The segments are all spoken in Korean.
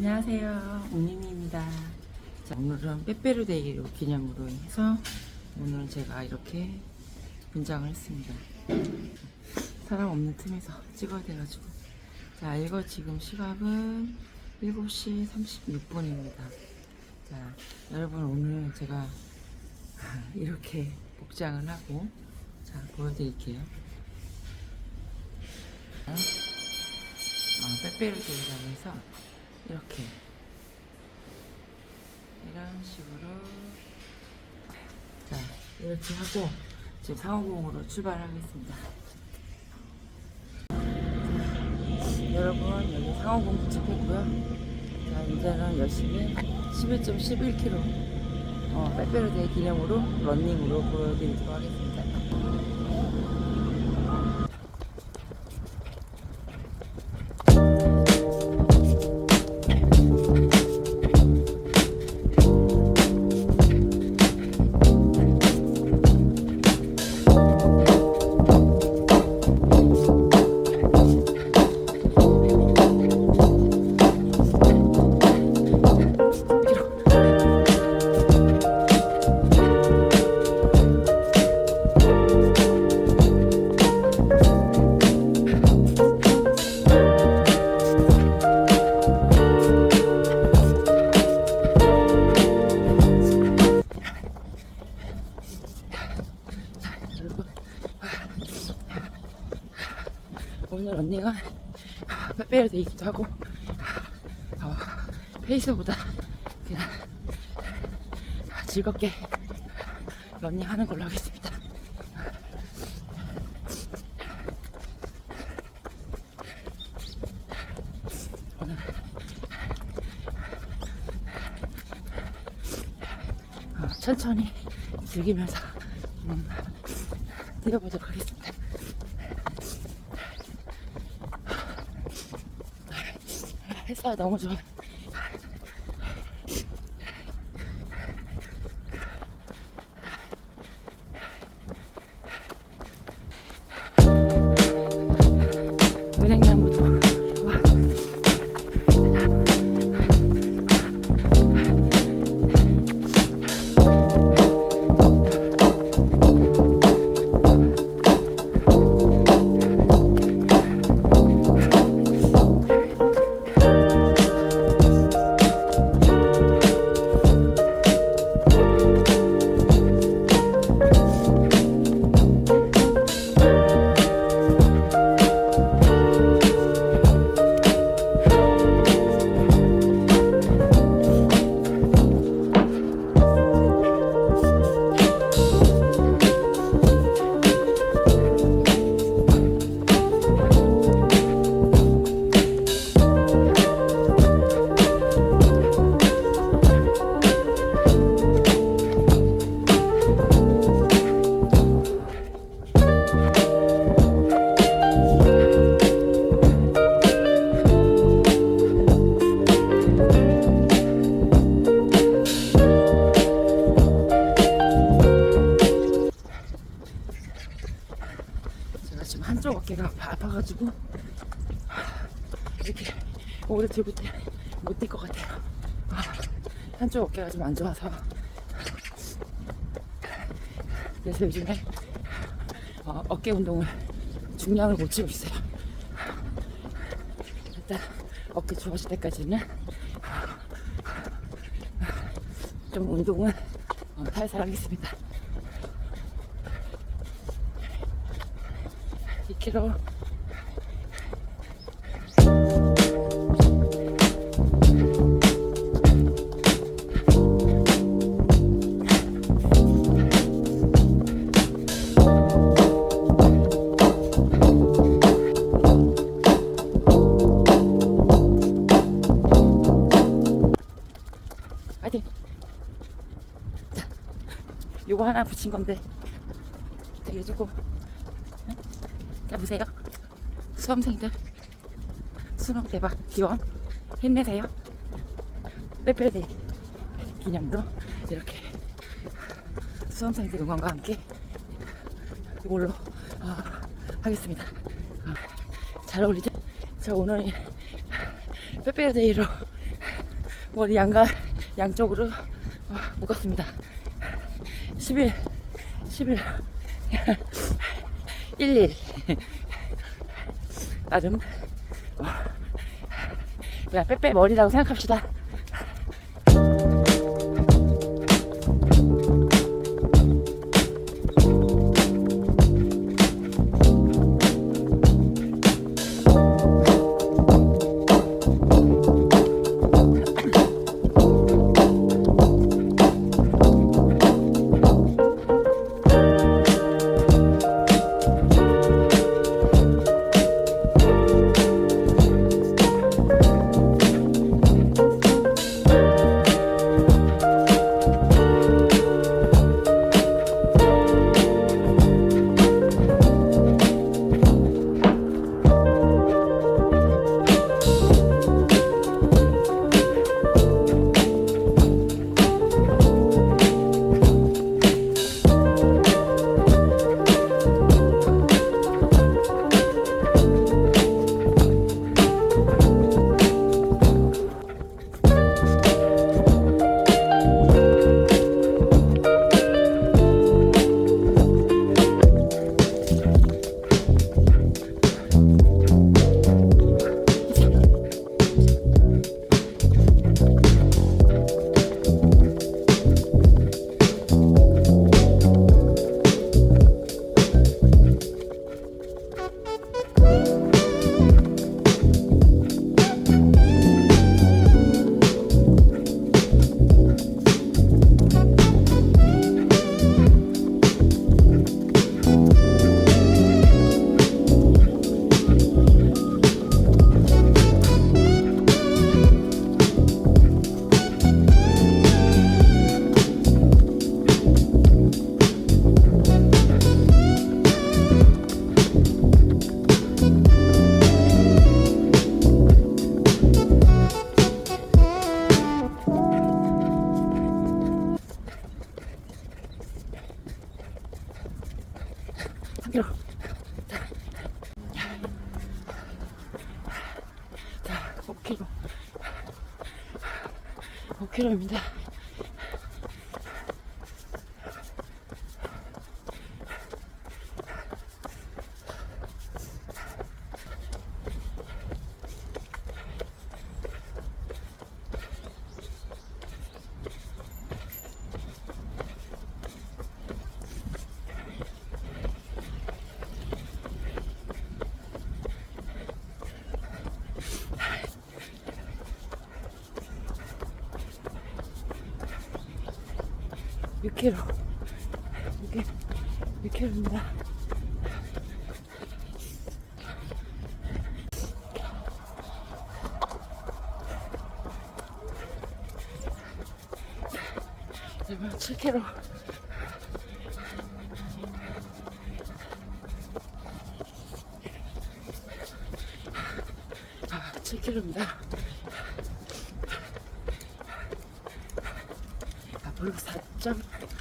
안녕하세요. 옥님입니다. 자, 오늘은 빼빼로데이로 기념으로 해서 오늘은 제가 이렇게 분장을 했습니다. 사람 없는 틈에서 찍어야 돼가지고. 자, 이거 지금 시각은 7시 36분입니다. 자, 여러분 오늘 제가 이렇게 복장을 하고 자, 보여드릴게요. 어, 빼빼로데이라고 해서 이렇게. 이런 식으로. 자 이렇게 하고 지금 상호공으로 출발하겠습니다. 여러분 여기 상호공 도착했고요. 자 이제는 열심히 11.11km 어, 빼빼로데이 기념으로 런닝으로 보여드리도록 하겠습니다 언니가 빼빼로데이기도 하고 어, 페이스보다 그냥 즐겁게 런닝하는 걸로 하겠습니다. 오늘 어, 천천히 즐기면서 음, 뛰어보도록 하겠습니다. 햇살 너무 좋아. 아파가지고 이렇게 오래 들고 못뛸 것 같아요. 아, 한쪽 어깨가 좀 안 좋아서 그래서 요즘에 어, 어깨 운동을 중량을 못 치고 있어요. 일단 어깨 좋아질 때까지는 좀 운동은 어, 살살 하겠습니다. 2kg 요거 하나 붙인 건데. 되게 조금 자 보세요. 수험생들. 수능 대박. 기원. 힘내세요. 빼빼레데이 기념으로 이렇게. 수험생들 응원과 함께. 이걸로 어, 하겠습니다. 어, 잘 어울리죠? 저 오늘 빼빼레데이로 머리 양가 양쪽으로 어, 묶었습니다. 11 11 11 나름 어, 그냥 빼빼 머리라고 생각합시다. 5kg입니다. 육 k 로 6kg. 6kg입니다. 그러면 7kg. 아, 7kg입니다. 앞으로 4점, 아,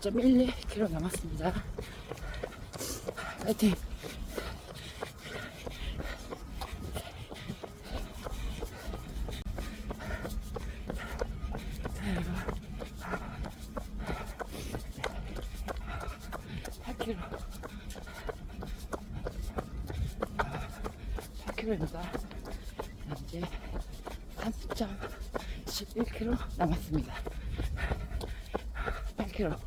4.12km 남았습니다. 파이팅! 자, 이거 8km. 8km입니다. 이제 3.11km 남았습니다. 8km.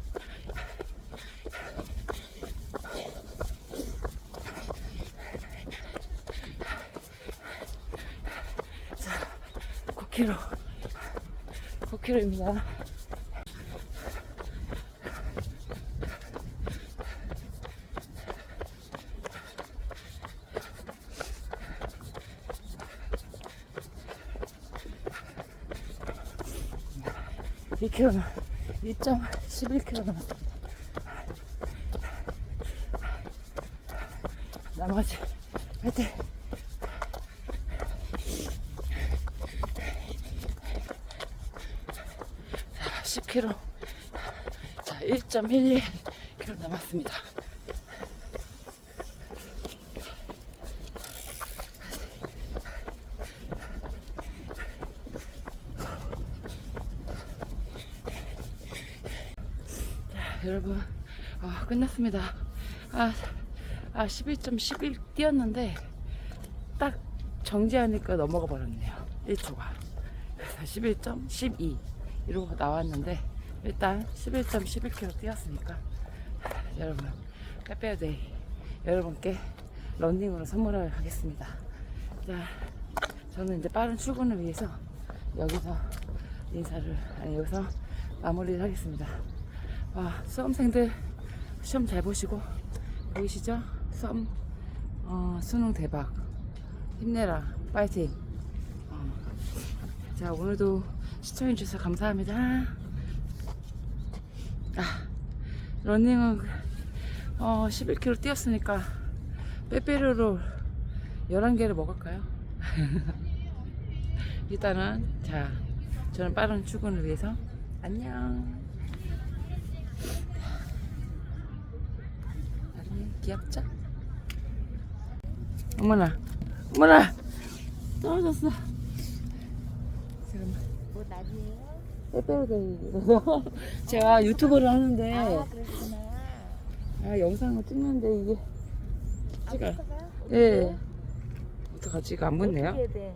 자, 9km. 9km입니다. 이 k m 2.11km 남았습니다. 나머지 화이팅! 자, 10km. 자, 1.12km 남았습니다. 여러분 아, 끝났습니다. 아, 아 11.11 뛰었는데 딱 정지하니까 넘어가 버렸네요. 1초가. 그래서 11.12 이러고 나왔는데 일단 11.11km 뛰었으니까 여러분 빼빼어데이 여러분께 런닝으로 선물을 하겠습니다. 자, 저는 이제 빠른 출근을 위해서 여기서 인사를 아니 여기서 마무리를 하겠습니다. 와, 수험생들 시험 잘 보시고 보이시죠? 수험 어, 수능 대박 힘내라 파이팅 어. 자 오늘도 시청해 주셔서 감사합니다 아 러닝은 어, 11km 뛰었으니까 빼빼로로 11개를 먹을까요? 일단은 자 저는 빠른 출근을 위해서 안녕 나름이 귀엽죠? 어머나 어머나 떨어졌어 잠깐만 뭐 날이에요? 빼빼로데이라서 제가 유튜브를 하는데 아 그렇구나. 아 영상을 찍는데 이게 아, 찍어? 예 어떡하지 이거 안 붙네요 어떻게 돼?